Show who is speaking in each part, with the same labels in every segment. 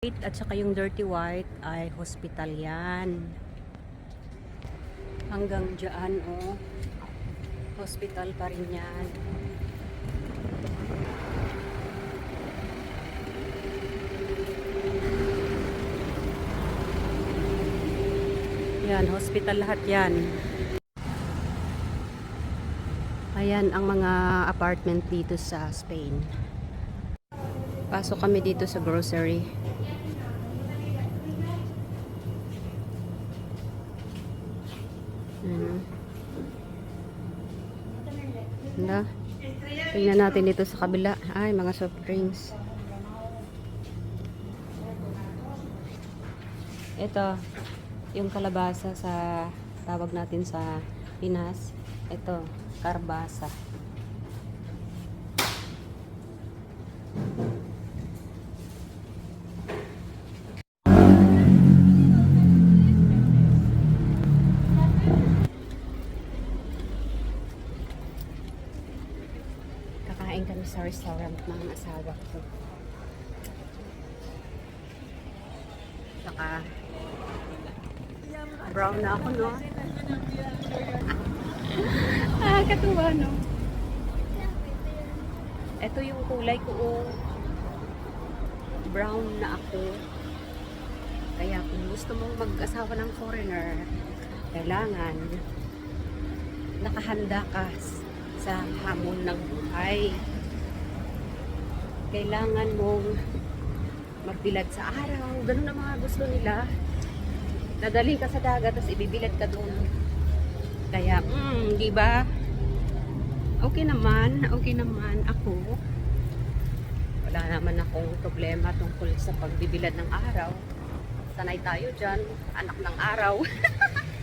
Speaker 1: white at saka yung dirty white ay hospital yan. Hanggang dyan, oh. Hospital pa rin yan. Yan, hospital lahat yan. Ayan ang mga apartment dito sa Spain. Pasok kami dito sa grocery. Tingnan natin dito sa kabila. Ay, mga soft drinks. Ito, yung kalabasa sa tawag natin sa Pinas. Ito, karbasa. Restaurant ng asawa ko. Saka brown na ako, no? ah, katuwa, no? Ito yung kulay ko, oh. Brown na ako. Kaya kung gusto mong mag-asawa ng foreigner, kailangan nakahanda ka sa hamon ng buhay. Kailangan mong magbilad sa araw. Ganun ang mga gusto nila. Dadali ka sa dagat, tapos ibibilad ka doon. Kaya, mm, di ba? Okay naman, okay naman ako. Wala naman akong problema tungkol sa pagbibilad ng araw. Sanay tayo dyan, anak ng araw.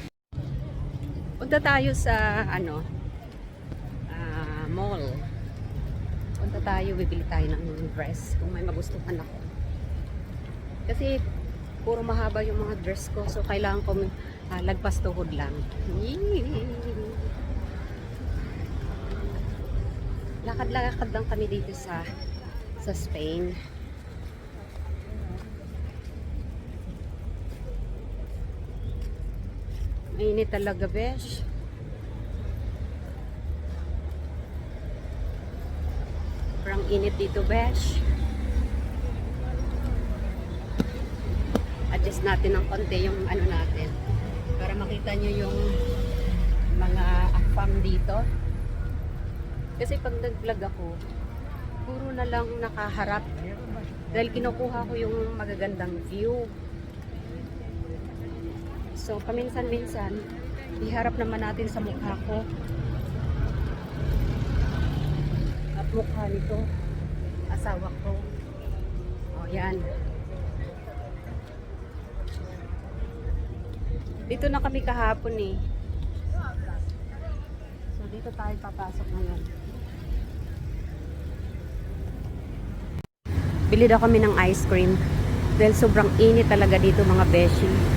Speaker 1: Punta tayo sa, ano, ah, mall. Punta tayo, bibili tayo ng dress kung may magustuhan ako. Kasi puro mahaba yung mga dress ko. So, kailangan ko ah, lagpas tuhod lang. Lakad-lakad lang kami dito sa sa Spain. Mainit talaga, besh. Sobrang init dito, besh. adjust natin ng konti yung ano natin. Para makita nyo yung mga afam dito. Kasi pag nag-vlog ako puro na lang nakaharap. Dahil kinukuha ko yung magagandang view. So paminsan-minsan iharap naman natin sa mukha ko at mukha nito asawa ko o yan Dito na kami kahapon eh. So dito tayo papasok ngayon. Bili daw kami ng ice cream. Dahil sobrang init talaga dito mga beshi.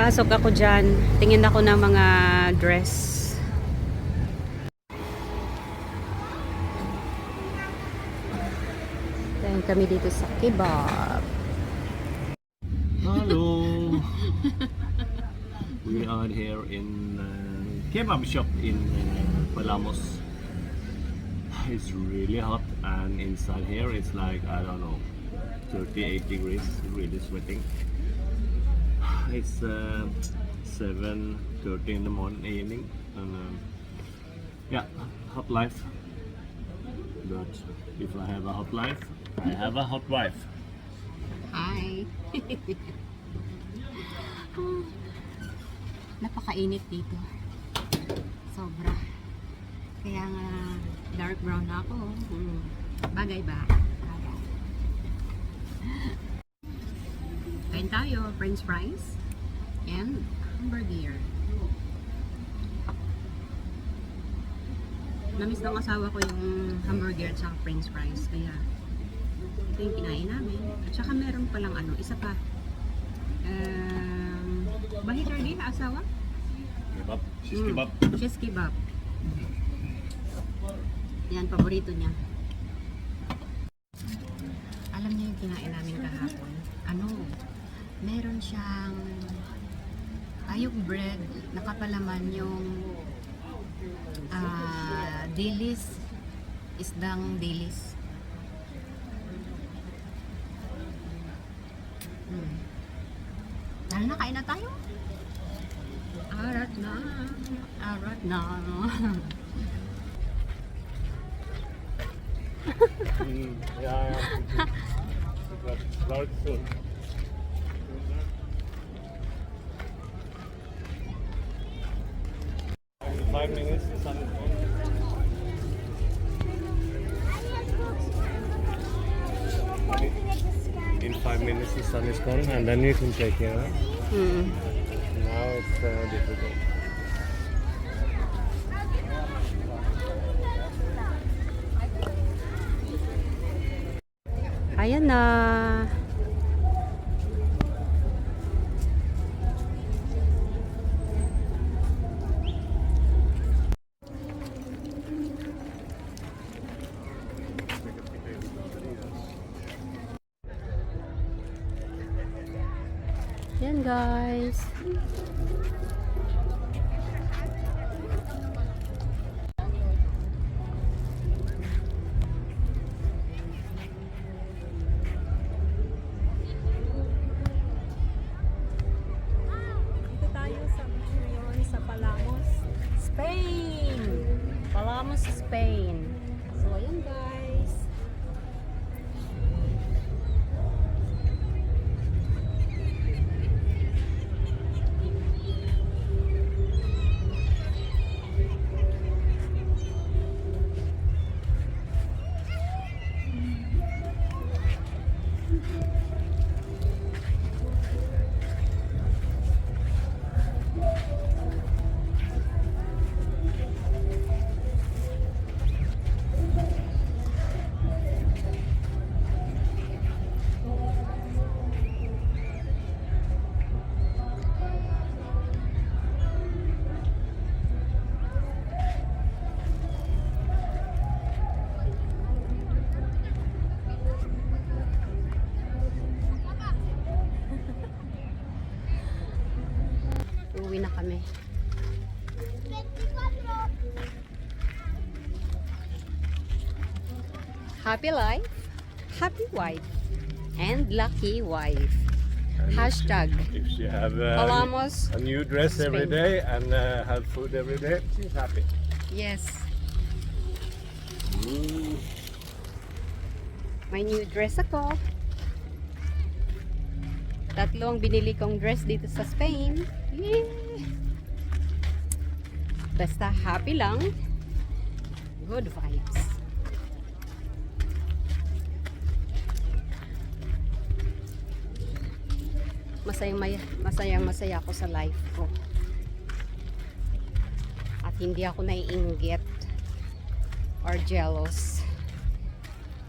Speaker 1: Pasok ako dyan. Tingin ako ng mga dress. Dahil kami dito sa kebab.
Speaker 2: Hello. we are here in uh, kebab shop in uh, Palamos. It's really hot and inside here it's like I don't know 38 degrees really sweating. It's uh, 7:30 in the morning evening and um, yeah hot life. But if I have a hot life, I have a hot wife.
Speaker 1: Hi! Napakainit dito. Sobra. Kaya nga dark brown na ako. Hmm. Bagay ba? Kain tayo. French fries. And hamburger. Namiss ng asawa ko yung hamburger at saka french fries. Kaya ito yung kinain namin. At saka meron palang ano, isa pa. Um, bahikar di asawa?
Speaker 2: Kebab, shish
Speaker 1: Mm.
Speaker 2: kebab.
Speaker 1: Cheese kebab. Yan, paborito niya. Alam niyo yung kinain namin kahapon? Meron siyang ayong bread, nakapalaman yung ah, dilis, isdang dilis. Hmm. Tara na, kain na tayo. Arat na. Arat na.
Speaker 2: Mm, yeah, yeah. But start gone, and then you can it. Huh?
Speaker 1: Hmm.
Speaker 2: Now it's uh, difficult.
Speaker 1: Ayan na. Uwi na kami. Happy life, happy wife, and lucky wife. Hashtag
Speaker 2: If she have uh,
Speaker 1: Palamos.
Speaker 2: a new dress every
Speaker 1: Spain.
Speaker 2: day and uh, have food every day, she's happy.
Speaker 1: Yes, may new dress ako. Tatlong binili kong dress dito sa Spain. Yay! Basta happy lang. Good vibes. Masayang maya, masayang masaya ako sa life ko. At hindi ako naiinggit or jealous.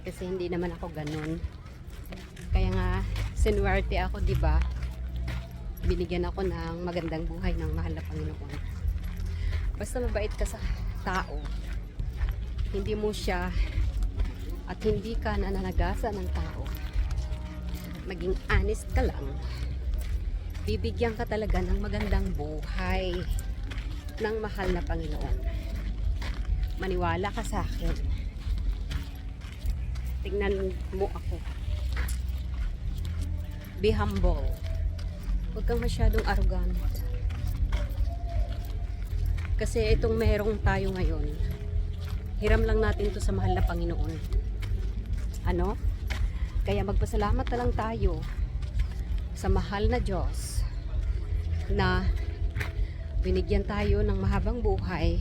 Speaker 1: Kasi hindi naman ako ganun. Sinuwerte ako, di ba? Binigyan ako ng magandang buhay ng mahal na Panginoon. Basta mabait ka sa tao, hindi mo siya at hindi ka nananagasa ng tao. Maging honest ka lang. Bibigyan ka talaga ng magandang buhay ng mahal na Panginoon. Maniwala ka sa akin. Tingnan mo ako. Be humble. Huwag kang masyadong arrogant. Kasi itong merong tayo ngayon, hiram lang natin to sa mahal na Panginoon. Ano? Kaya magpasalamat na lang tayo sa mahal na Diyos na binigyan tayo ng mahabang buhay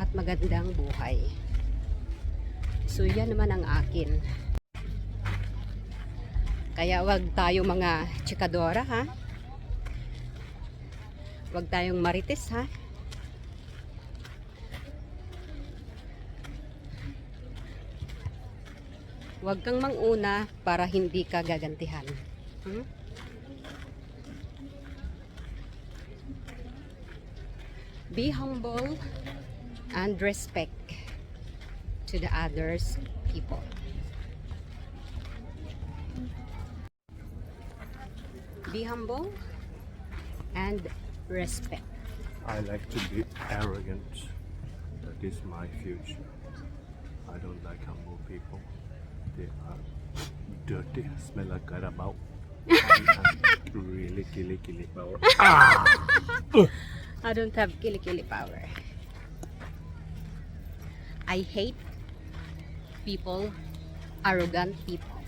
Speaker 1: at magandang buhay. So yan naman ang akin. Kaya wag tayo mga chikadora ha. Wag tayong marites ha. Huwag kang manguna para hindi ka gagantihan. Hmm? Be humble and respect. to the others people. Be humble and respect.
Speaker 2: I like to be arrogant. That is my future. I don't like humble people. They are dirty, smell like carabao. really killy killy power. Ah!
Speaker 1: I don't have kilikili power. I hate people, arrogant people.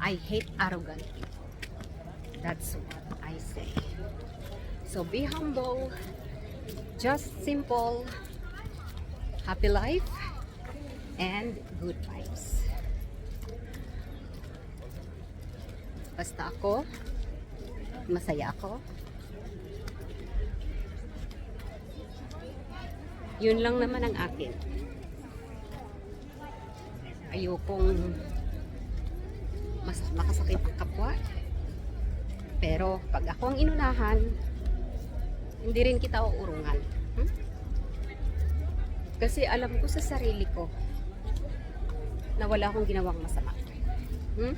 Speaker 1: I hate arrogant people. That's what I say. So be humble, just simple, happy life, and good vibes. Basta ako, masaya ako, Yun lang naman ang akin. Ayokong mas makasakit ang kapwa. Pero pag ako ang inunahan, hindi rin kita uurungan. Hmm? Kasi alam ko sa sarili ko na wala akong ginawang masama. Hmm?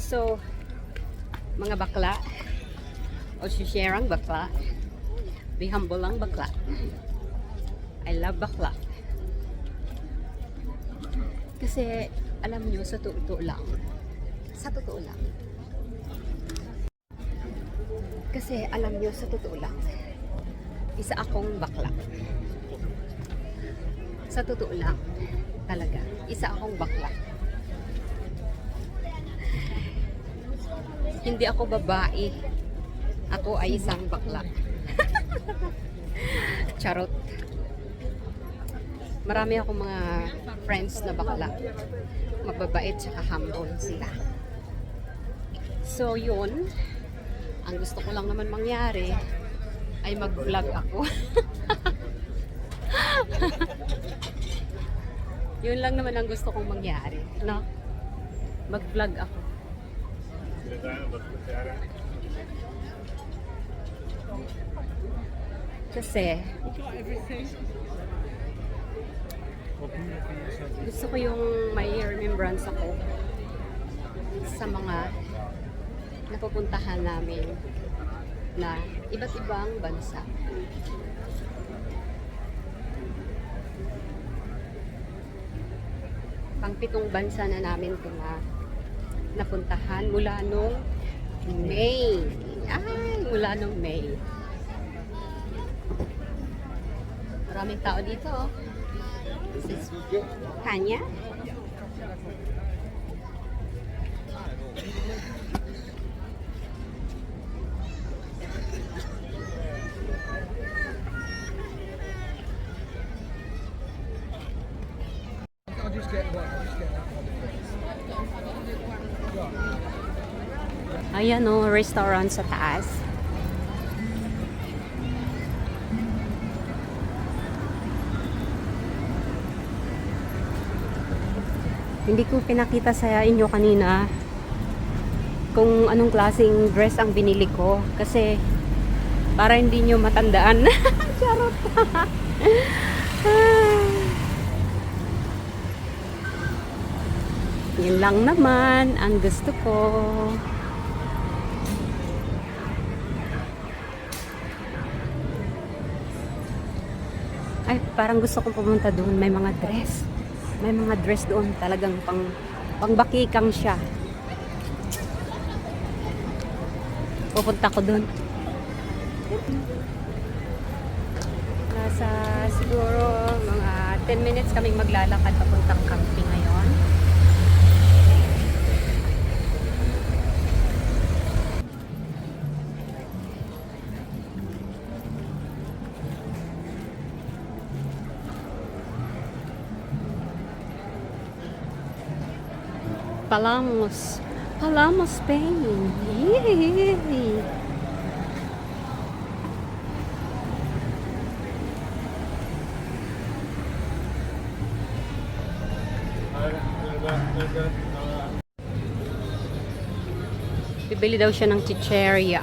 Speaker 1: So, mga bakla, o si Sherang bakla, be humble lang bakla. I love bakla. Kasi, alam nyo, sa totoo lang, sa totoo lang, kasi alam nyo, sa totoo lang, isa akong bakla. Sa totoo lang, talaga, isa akong bakla. Hindi ako babae. Ako ay isang bakla. Charot. Marami akong mga friends na bakla. Mababait tsaka humble sila. So yun, ang gusto ko lang naman mangyari ay mag-vlog ako. yun lang naman ang gusto kong mangyari, no? Mag-vlog ako. Kasi gusto ko yung may remembrance ako sa mga napupuntahan namin na iba't ibang bansa. Pangpitong bansa na namin ito na napuntahan mula nung May. Ay, mula nung May. Maraming tao dito. oh. This is Tanya. Ayan o, restaurant sa taas. Hindi ko pinakita sa inyo kanina kung anong klaseng dress ang binili ko kasi para hindi nyo matandaan. Charot. Yun lang naman ang gusto ko. Ay, parang gusto kong pumunta doon. May mga dress. May mga dress doon. Talagang pang, pangbakikang siya. Pupunta ko doon. Nasa siguro mga 10 minutes kaming maglalakad papuntang camping ngayon. Palamos. Palamos, Spain. Yay! Bibili daw siya ng chicheria.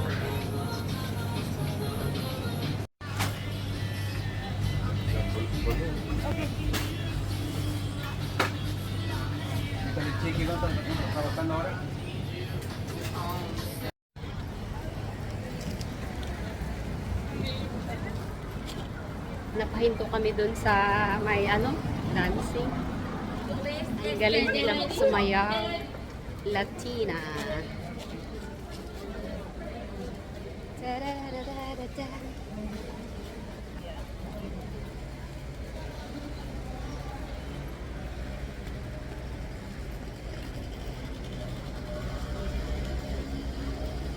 Speaker 1: Napahinto kami dun sa may ano, dancing. Ang galing nilang sumayaw. Latina.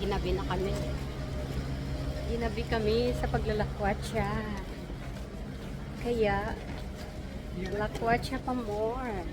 Speaker 1: Ginabi na kami. Ginabi kami sa paglalakwatsa. Kaya, lakwatsa pa more.